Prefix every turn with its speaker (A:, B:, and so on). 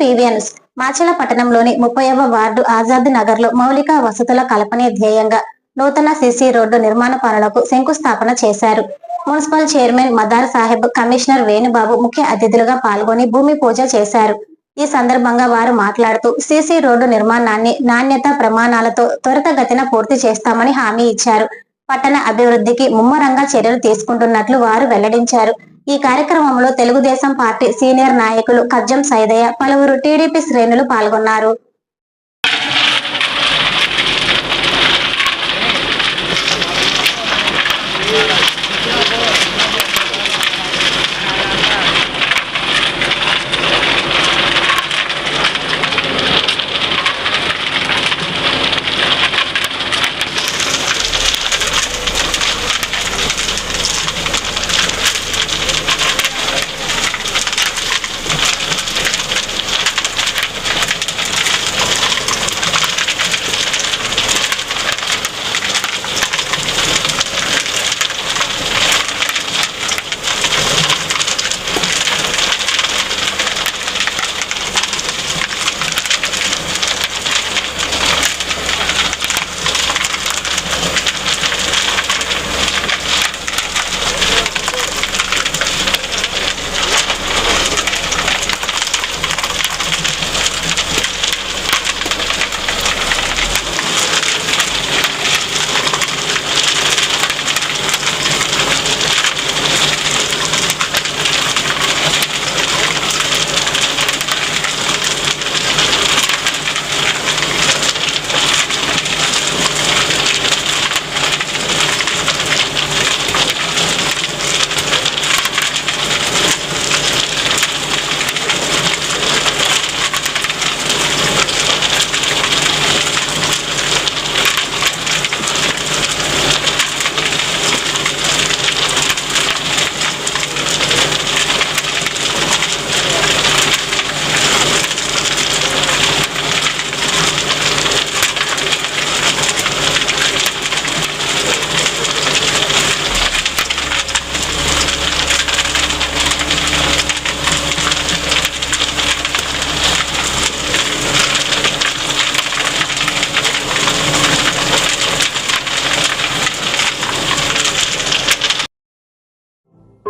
A: PVNS Macherla పట్టణంలోని ముప్పైవ ward Azad నగర్లో మౌలిక వసతుల కల్పనే ధ్యేయంగా నూతన సిసి రోడ్డు నిర్మాణ పనులకు శంకుస్థాపన చేశారు. Municipal chairman Madar Saheb commissioner Venubabu ముఖ్య అతిథులుగా పాల్గొని భూమి పూజ చేశారు. ఈ సందర్భంగా వారు మాట్లాడుతూ సిసి రోడ్డు నిర్మాణాన్ని నాణ్యత ప్రమాణాలతో త్వరితగతిన పూర్తి చేస్తామని హామీ ఇచ్చారు. పట్టణ అభివృద్ధికి ముమ్మరంగా చర్యలు తీసుకుంటున్నట్లు వారు వెల్లడించారు. ఈ కార్యక్రమంలో తెలుగుదేశం పార్టీ సీనియర్ నాయకులు కజ్జం సైదయ్య పలువురు టీడీపీ శ్రేణులు పాల్గొన్నారు.